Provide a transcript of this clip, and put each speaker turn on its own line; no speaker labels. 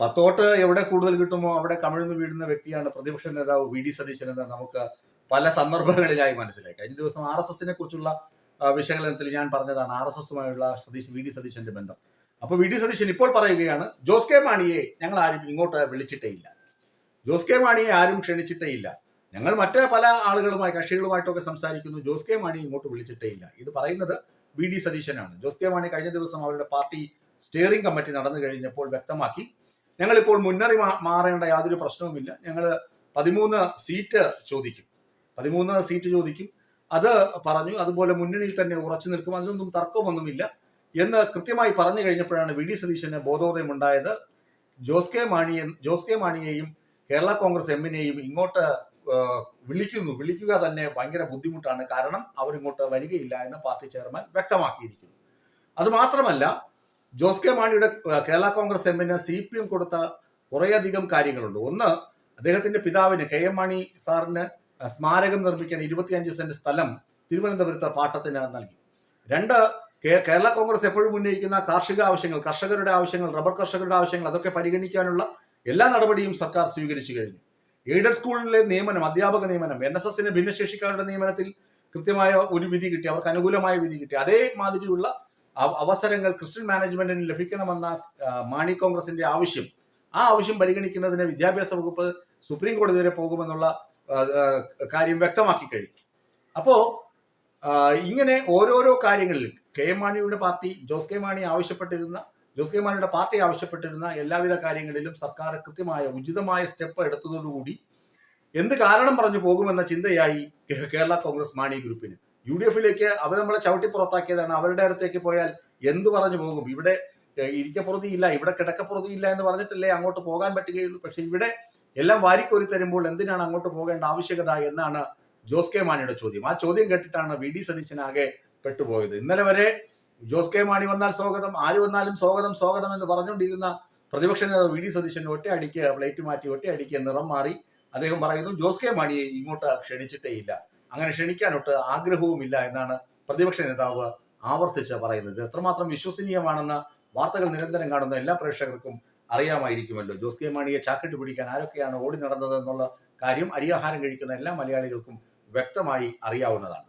പത്തോട്ട് എവിടെ കൂടുതൽ കിട്ടുമോ അവിടെ കമിഴ്ന്നു വീഴുന്ന വ്യക്തിയാണ് പ്രതിപക്ഷ നേതാവ് വി ഡി സതീശൻ എന്ന് നമുക്ക് പല സന്ദർഭങ്ങളിലായി മനസ്സിലായി. കഴിഞ്ഞ ദിവസം ആർ എസ് എസിനെ കുറിച്ചുള്ള വിശകലനത്തിൽ ഞാൻ പറഞ്ഞതാണ് ആർ എസ് എസുമായുള്ള സതീഷ് വി ഡി സതീശന്റെ ബന്ധം. അപ്പൊ വി ഡി സതീശൻ ഇപ്പോൾ പറയുകയാണ് ജോസ് കെ മാണിയെ ഞങ്ങൾ ആരും ഇങ്ങോട്ട് വിളിച്ചിട്ടേ ഇല്ല. ജോസ് കെ മാണിയെ ആരും ക്ഷണിച്ചിട്ടേ ഇല്ല. ഞങ്ങൾ മറ്റേ പല ആളുകളുമായി കക്ഷികളുമായിട്ടൊക്കെ സംസാരിക്കുന്നു ജോസ് കെ മാണി ഇങ്ങോട്ട് വിളിച്ചിട്ടേ ഇല്ല. ഇത് പറയുന്നത് വി ഡി സതീശനാണ്. ജോസ് കെ മാണി കഴിഞ്ഞ ദിവസം അവരുടെ പാർട്ടി സ്റ്റിയറിംഗ് കമ്മിറ്റി നടന്നു കഴിഞ്ഞപ്പോൾ വ്യക്തമാക്കി ഞങ്ങളിപ്പോൾ മുന്നറി മാറേണ്ട യാതൊരു പ്രശ്നവുമില്ല. ഞങ്ങൾ പതിമൂന്ന് സീറ്റ് ചോദിക്കും. പതിമൂന്ന് സീറ്റ് ചോദിക്കും. അത് പറഞ്ഞു. അതുപോലെ മുന്നണിയിൽ തന്നെ ഉറച്ചു നിൽക്കും. അതിനൊന്നും തർക്കമൊന്നുമില്ല. എന്ന് കൃത്യമായി പറഞ്ഞു കഴിഞ്ഞപ്പോഴാണ് വി ഡി സതീശന് ബോധോദയം ഉണ്ടായത് ജോസ് കെ മാണിയെ ജോസ് കെ മാണിയെയും കേരള കോൺഗ്രസ് എമ്മിനെയും ഇങ്ങോട്ട് വിളിക്കുന്നു. വിളിക്കുക തന്നെ ഭയങ്കര ബുദ്ധിമുട്ടാണ്. കാരണം അവരിങ്ങോട്ട് വരികയില്ല എന്ന് പാർട്ടി ചെയർമാൻ വ്യക്തമാക്കിയിരിക്കുന്നു. അത് മാത്രമല്ല ജോസ് കെ മാണിയുടെ കേരള കോൺഗ്രസ് എമ്മിന് സി പി എം കൊടുത്ത കുറേയധികം കാര്യങ്ങളുണ്ട്. ഒന്ന് അദ്ദേഹത്തിന്റെ പിതാവിന് കെ എം മാണി സാറിന് സ്മാരകം നിർമ്മിക്കാൻ ഇരുപത്തിയഞ്ച് സെന്റ് സ്ഥലം തിരുവനന്തപുരത്ത് പാട്ടത്തിന് നൽകി. രണ്ട് കേരള കോൺഗ്രസ് എപ്പോഴും ഉന്നയിക്കുന്ന കാർഷിക ആവശ്യങ്ങൾ കർഷകരുടെ ആവശ്യങ്ങൾ റബ്ബർ കർഷകരുടെ ആവശ്യങ്ങൾ അതൊക്കെ പരിഗണിക്കാനുള്ള എല്ലാ നടപടിയും സർക്കാർ സ്വീകരിച്ചു കഴിഞ്ഞു. എയ്ഡഡ് സ്കൂളിലെ നിയമനം അധ്യാപക നിയമനം എൻ എസ് എസിന് ഭിന്നശേഷിക്കാരുടെ നിയമനത്തിൽ കൃത്യമായ ഒരു വിധി കിട്ടി അവർക്ക് അനുകൂലമായ വിധി കിട്ടി. അതേ മാതിരിയുള്ള അവ- അവസരങ്ങൾ ക്രിസ്ത്യൻ മാനേജ്മെന്റിന് ലഭിക്കണമെന്ന മാണി കോൺഗ്രസിന്റെ ആവശ്യം. ആ ആവശ്യം പരിഗണിക്കുന്നതിന് വിദ്യാഭ്യാസ വകുപ്പ് സുപ്രീം കോടതി വരെ പോകുമെന്നുള്ള കാര്യം വ്യക്തമാക്കി കഴിഞ്ഞു. അപ്പോ ഇങ്ങനെ ഓരോരോ കാര്യങ്ങളിൽ കെ എം മാണിയുടെ പാർട്ടി ജോസ് കെ മാണി ആവശ്യപ്പെട്ടിരുന്ന ജോസ് കെ മാണിയുടെ പാർട്ടി ആവശ്യപ്പെട്ടിരുന്ന എല്ലാവിധ കാര്യങ്ങളിലും സർക്കാർ കൃത്യമായ ഉചിതമായ സ്റ്റെപ്പ് എടുത്തതോടുകൂടി എന്ത് കാരണം പറഞ്ഞു പോകുമെന്ന ചിന്തയായി കേരള കോൺഗ്രസ് മാണി ഗ്രൂപ്പിന്. യു ഡി എഫിലേക്ക് അവർ നമ്മളെ ചവിട്ടി പുറത്താക്കിയതാണ്. അവരുടെ അടുത്തേക്ക് പോയാൽ എന്ത് പറഞ്ഞു പോകും? ഇവിടെ ഇരിക്കപ്പുറത്തി ഇല്ല ഇവിടെ കിടക്കപ്പുറത്തി ഇല്ല എന്ന് പറഞ്ഞിട്ടല്ലേ അങ്ങോട്ട് പോകാൻ പറ്റുകയുള്ളൂ. പക്ഷെ ഇവിടെ എല്ലാം വാരിക്കോരി തരുമ്പോൾ എന്തിനാണ് അങ്ങോട്ട് പോകേണ്ട ആവശ്യകത എന്നാണ് ജോസ് കെ മാണിയുടെ ചോദ്യം. ആ ചോദ്യം കേട്ടിട്ടാണ് വി ഡി സതീശനാകെ പെട്ടുപോയത്. ഇന്നലെ വരെ ജോസ് കെ മാണി വന്നാൽ സ്വാഗതം ആര് വന്നാലും സ്വാഗതം സ്വാഗതം എന്ന് പറഞ്ഞുകൊണ്ടിരുന്ന പ്രതിപക്ഷ നേതാവ് വി ഡി സതീശൻ ഒറ്റയടിക്ക് പ്ലേറ്റ് മാറ്റി ഒറ്റയടിക്ക് നിറം മാറി അദ്ദേഹം പറയുന്നു ജോസ് കെ മാണിയെ ഇങ്ങോട്ട് ക്ഷണിച്ചിട്ടേ ഇല്ല. അങ്ങനെ ക്ഷണിക്കാനൊട്ട് ആഗ്രഹവുമില്ല എന്നാണ് പ്രതിപക്ഷ നേതാവ് ആവർത്തിച്ച് പറയുന്നത്. എത്രമാത്രം വിശ്വസനീയമാണെന്ന് വാർത്തകൾ നിരന്തരം കാണുന്ന എല്ലാ പ്രേക്ഷകർക്കും അറിയാമായിരിക്കുമല്ലോ. ജോസ് കെ മാണിയെ ചാക്കിട്ട് പിടിക്കാൻ ആരൊക്കെയാണ് ഓടി നടന്നത് എന്നുള്ള കാര്യം അരിയാഹാരം കഴിക്കുന്ന എല്ലാ മലയാളികൾക്കും വ്യക്തമായി അറിയാവുന്നതാണ്.